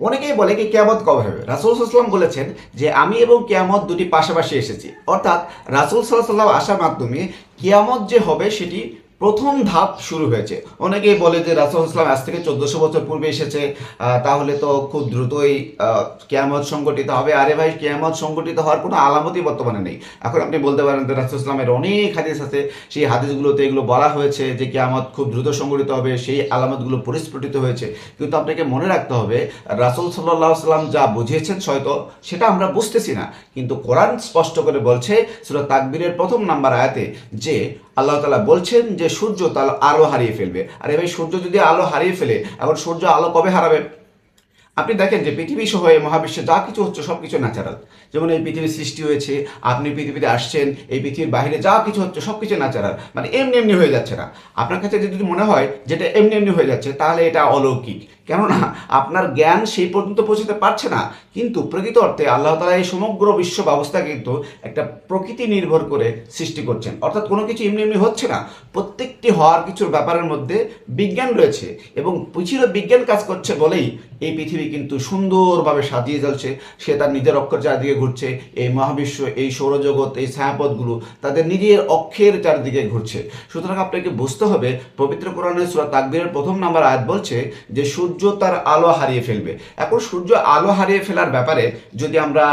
অনেকেই বলে কি কেয়ামত কবে হবে? রাসুল সাল্লাম বলেছেন যে আমি এবং কেয়ামত দুটি পাশাপাশি এসেছি। অর্থাৎ রাসুল সাল্লাম আসার মাধ্যমে কেয়ামত যে হবে সেটি প্রথম ধাপ শুরু হয়েছে। অনেকেই বলে যে রাসুল ইসলাম আজ থেকে চোদ্দশো বছর পূর্বে এসেছে তাহলে তো খুব দ্রুতই কেয়ামত সংগঠিত হবে। আরে ভাই, কেয়ামত সংগঠিত হওয়ার কোনো আলামতই বর্তমানে নেই। এখন আপনি বলতে পারেন যে রাসুল ইসলামের অনেক হাদিস আছে, সেই হাদিসগুলোতে এগুলো বলা হয়েছে যে কেয়ামত খুব দ্রুত সংগঠিত হবে, সেই আলামতগুলো পরিস্ফুটিত হয়েছে। কিন্তু আপনাকে মনে রাখতে হবে, রাসুল সাল্লাহ সাল্লাম যা বুঝিয়েছেন হয়তো সেটা আমরা বুঝতেছি না। কিন্তু কোরআন স্পষ্ট করে বলছে, সুরা তাকবীরের প্রথম নাম্বার আয়াতে যে আল্লাহ তালা বলছেন যে সূর্য তার আলো হারিয়ে ফেলবে। আর এবার সূর্য যদি আলো হারিয়ে ফেলে, এখন সূর্য আলো কবে হারাবে? আপনি দেখেন যে পৃথিবী সহ এই মহাবিশ্বে যা কিছু হচ্ছে সব কিছু ন্যাচারাল যেমন এই পৃথিবীর সৃষ্টি হয়েছে, আপনি পৃথিবীতে আসছেন, এই পৃথিবীর বাইরে যা কিছু হচ্ছে সব কিছু ন্যাচারাল মানে এমনি এমনি হয়ে যাচ্ছে না। আপনার কাছে যদি মনে হয় যেটা এমনি এমনি হয়ে যাচ্ছে, তাহলে এটা অলৌকিক। কেননা, আপনার জ্ঞান সেই পর্যন্ত পৌঁছতে পারছে না। কিন্তু প্রকৃত অর্থে আল্লাহ তালা এই সমগ্র বিশ্ব ব্যবস্থা কিন্তু একটা প্রকৃতি নির্ভর করে সৃষ্টি করছেন। অর্থাৎ কোনো কিছু এমনি এমনি হচ্ছে না। প্রত্যেকটি হওয়ার কিছুর ব্যাপারের মধ্যে বিজ্ঞান রয়েছে এবং পিছিয়ে বিজ্ঞান কাজ করছে বলেই এই পৃথিবী কিন্তু সুন্দরভাবে সাজিয়ে চলছে। সে তার নিজের অক্ষর চারদিকে ঘুরছে, এই মহাবিশ্ব, এই সৌরজগৎ, এই ছায়াপথগুলো তাদের নিজের অক্ষের চারদিকে ঘুরছে। সুতরাং আপনাকে বুঝতে হবে, পবিত্র কোরআনের সুরা তাকবীরের প্রথম নাম্বার আয়াত বলছে যে, সূর্য তার আলো হারিয়ে ফেলবে। এখন সূর্য আলো হারিয়ে ফেলার ব্যাপারে যদি আমরা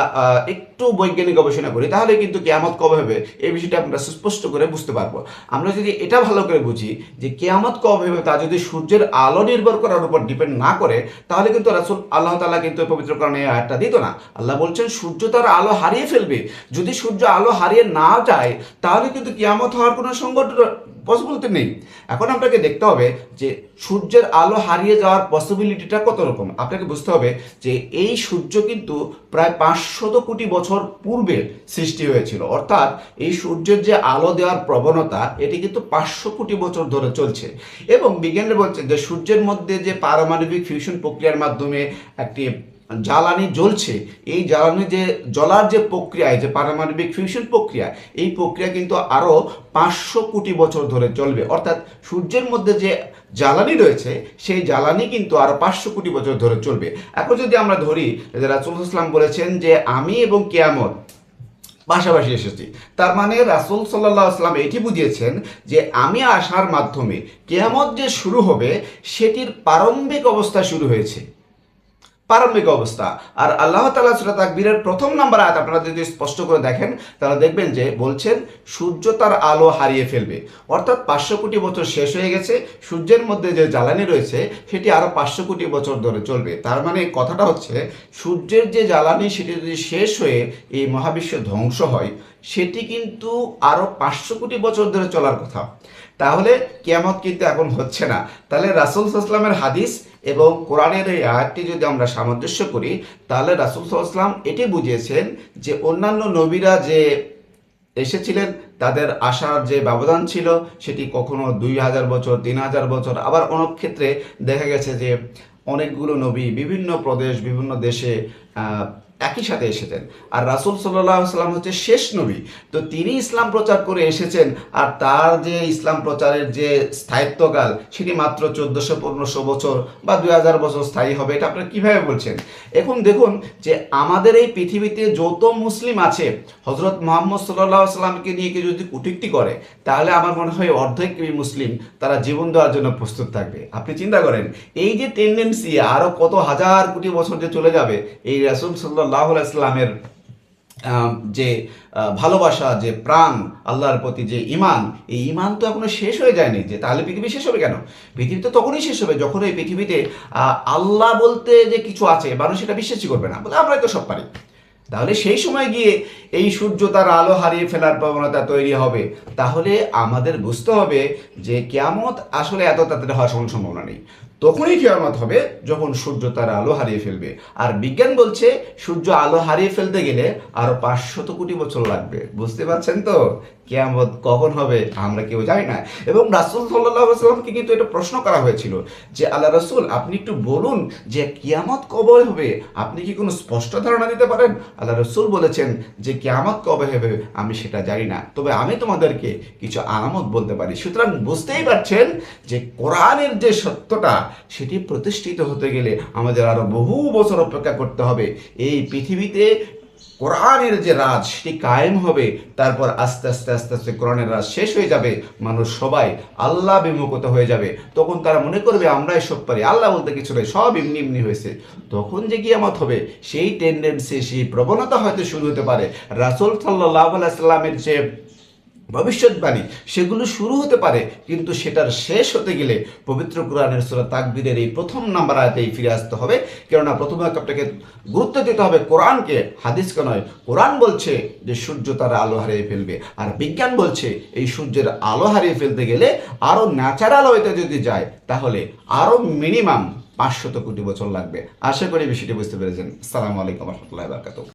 একটু বৈজ্ঞানিক গবেষণা করি, তাহলে কিন্তু কেয়ামত কবে হবে? এই বিষয়টা আমরা সুস্পষ্ট করে বুঝতে পারব। আমরা যদি এটা ভালো করে বুঝি যে কেয়ামত কবে হবে, তা যদি সূর্যের আলো নির্ভর করার উপর ডিপেন্ড না করে, তাহলে কিন্তু রাসুল আল্লাহ তালা কিন্তু পবিত্র কারণে এই আয়াতটা দিত না। আল্লাহ বলছেন, সূর্য তার আলো হারিয়ে ফেলবে। যদি সূর্য আলো হারিয়ে না যায়, তাহলে কিন্তু কেয়ামত হওয়ার কোনো সংগঠন পসিবিলিটি নেই। এখন আপনাকে দেখতে হবে যে সূর্যের আলো হারিয়ে যাওয়ার পসিবিলিটিটা কত রকম? আপনাকে বুঝতে হবে যে এই সূর্য কিন্তু প্রায় পাঁচশত কোটি বছর পূর্বে সৃষ্টি হয়েছিল। অর্থাৎ এই সূর্যের যে আলো দেওয়ার প্রবণতা, এটি কিন্তু পাঁচশো কোটি বছর ধরে চলছে। এবং বিজ্ঞানীরা বলছে যে সূর্যের মধ্যে যে পারমাণবিক ফিউশন প্রক্রিয়ার মাধ্যমে একটি জ্বালানি জ্বলছে, এই জ্বালানি যে জ্বলার যে প্রক্রিয়া, এই যে পারমাণবিক ফিউশন প্রক্রিয়া, এই প্রক্রিয়া কিন্তু আরও পাঁচশো কোটি বছর ধরে চলবে। অর্থাৎ সূর্যের মধ্যে যে জ্বালানি রয়েছে, সেই জ্বালানি কিন্তু আরও পাঁচশো কোটি বছর ধরে চলবে। এখন যদি আমরা ধরি রাসুল ইসলাম বলেছেন যে, আমি এবং কেয়ামত। পাশাপাশি এসেছি। তার মানে রাসুল সাল্লাহ আসলাম এটি বুঝিয়েছেন যে, আমি আসার মাধ্যমে কেয়ামত যে শুরু হবে, সেটির প্রারম্ভিক অবস্থা শুরু হয়েছে। প্রারম্ভিক অবস্থা। আর আল্লাহ তালা সুরা তাকবীরের প্রথম নাম্বার আয়াত আপনারা যদি স্পষ্ট করে দেখেন, তাহলে দেখবেন যে বলছেন, সূর্য তার আলো হারিয়ে ফেলবে। অর্থাৎ পাঁচশো কোটি বছর শেষ হয়ে গেছে, সূর্যের মধ্যে যে জ্বালানি রয়েছে, সেটি আরও পাঁচশো কোটি বছর ধরে চলবে। তার মানে কথাটা হচ্ছে, সূর্যের যে জ্বালানি, সেটি যদি শেষ হয়ে এই মহাবিশ্ব ধ্বংস হয়, সেটি কিন্তু আরও পাঁচশো কোটি বছর ধরে চলার কথা। তাহলে কেয়ামত কিন্তু এখন হচ্ছে না। তাহলে রাসুল সাল্লামের হাদিস এবং কোরআনের এই আয়াতটি যদি আমরা সামঞ্জস্য করি, তাহলে রাসুল সাল্লাম এটি বুঝিয়েছেন যে অন্যান্য নবীরা যে এসেছিলেন, তাদের আসার যে ব্যবধান ছিল, সেটি কখনো দুই হাজার বছর, তিন হাজার বছর, আবার অনেক ক্ষেত্রে দেখা গেছে যে অনেকগুলো নবী বিভিন্ন প্রদেশ, বিভিন্ন দেশে একই সাথে এসেছেন। আর রাসুল সাল্লাহ সাল্লাম হচ্ছে শেষ নবী। তো তিনি ইসলাম প্রচার করে এসেছেন আর তার যে ইসলাম প্রচারের যে স্থায়িত্বকাল, সেটি মাত্র চোদ্দোশো, পনেরোশো বছর বা দুই হাজার বছর স্থায়ী হবে, এটা আপনারা কীভাবে বলছেন? এখন দেখুন যে আমাদের এই পৃথিবীতে যত মুসলিম আছে হজরত মোহাম্মদ সাল্লাহ সাল্লামকে নিয়ে কেউ যদি কুটিক্তি করে, তাহলে আমার মনে হয় অর্ধেক মুসলিম তারা জীবন দেওয়ার জন্য প্রস্তুত থাকবে। আপনি চিন্তা করেন, এই যে টেন্ডেন্সি আরও কত হাজার কোটি বছর যে চলে যাবে, এই রাসুল সাল্লাহ ইসলামের আহ, যে ভালোবাসা যে প্রাণ আল্লাহর প্রতি যে ইমান এই ইমান তো এখনও শেষ হয়ে যায়নি। যে তাহলে পৃথিবী শেষ হবে কেন? পৃথিবী তো তখনই শেষ হবে যখন এই পৃথিবীতে আল্লাহ বলতে যে কিছু আছে মানুষ সেটা বিশ্বাসই করবে না। বলে আমরাই তো সব পারি। তাহলে সেই সময় গিয়ে এই সূর্য তার আলো হারিয়ে ফেলার প্রবণতা তৈরি হবে। তাহলে আমাদের বুঝতে হবে যে কেয়ামত আসলে এত তাড়াতাড়ি হওয়ার সম্ভাবনা নেই। তখনই কেয়ামত হবে যখন সূর্য তার আলো হারিয়ে ফেলবে। আর বিজ্ঞান বলছে, সূর্য আলো হারিয়ে ফেলতে গেলে আরও পাঁচশত কোটি বছর লাগবে। বুঝতে পারছেন তো? কেয়ামত কখন হবে আমরা কেউ জানি না। এবং রাসুল সাল্লাহ সাল্লামকে কিন্তু এটা প্রশ্ন করা হয়েছিল যে, আল্লাহ রাসুল, আপনি একটু বলুন যে, কিয়ামত কবে হবে? আপনি কি কোনো স্পষ্ট ধারণা দিতে পারেন? আল্লাহ রসুল বলেছেন যে, কিয়ামত কবে হবে আমি সেটা জানি না। তবে আমি তোমাদেরকে কিছু আলামত বলতে পারি। সুতরাং বুঝতেই পারছেন যে, কোরআনের যে সত্যটা সেটি প্রতিষ্ঠিত হতে গেলে আমাদের আরও বহু বছর অপেক্ষা করতে হবে। এই পৃথিবীতে কোরআনের যে রাজ, সেটি কায়েম হবে, তারপর আস্তে আস্তে আস্তে আস্তে কোরআনের রাজ শেষ হয়ে যাবে, মানুষ সবাই আল্লাহ বিমুখত হয়ে যাবে। তখন তারা মনে করবে আমরা এসব পারি। আল্লাহ বলতে কিছু নেই, সব এমনি এমনি হয়েছে। তখন যে কিয়ামত হবে, সেই টেন্ডেন্সি সেই প্রবণতা হয়তো শুরু হতে পারে। রাসুল সাল্লাহ সাল্লামের যে ভবিষ্যৎবাণী, সেগুলো শুরু হতে পারে, কিন্তু সেটার শেষ হতে গেলে পবিত্র কোরআনের সুরা তাকবীরের এই প্রথম নাম্বার আয়তেই ফিরে আসতে হবে। কেননা প্রথমে আপনাকে গুরুত্ব দিতে হবে কোরআনকে, হাদিসকে নয়, কোরআন বলছে যে সূর্য তার আলো হারিয়ে ফেলবে, আর বিজ্ঞান বলছে এই সূর্যের আলো হারিয়ে ফেলতে গেলে আরও ন্যাচারাল ওয়েতে যদি যায়, তাহলে আরও মিনিমাম পাঁচশত কোটি বছর লাগবে। আশা করি বিষয়টি বুঝতে পেরেছেন। আসসালামু আলাইকুম রহমতুল্লাহ বারকাতুহ।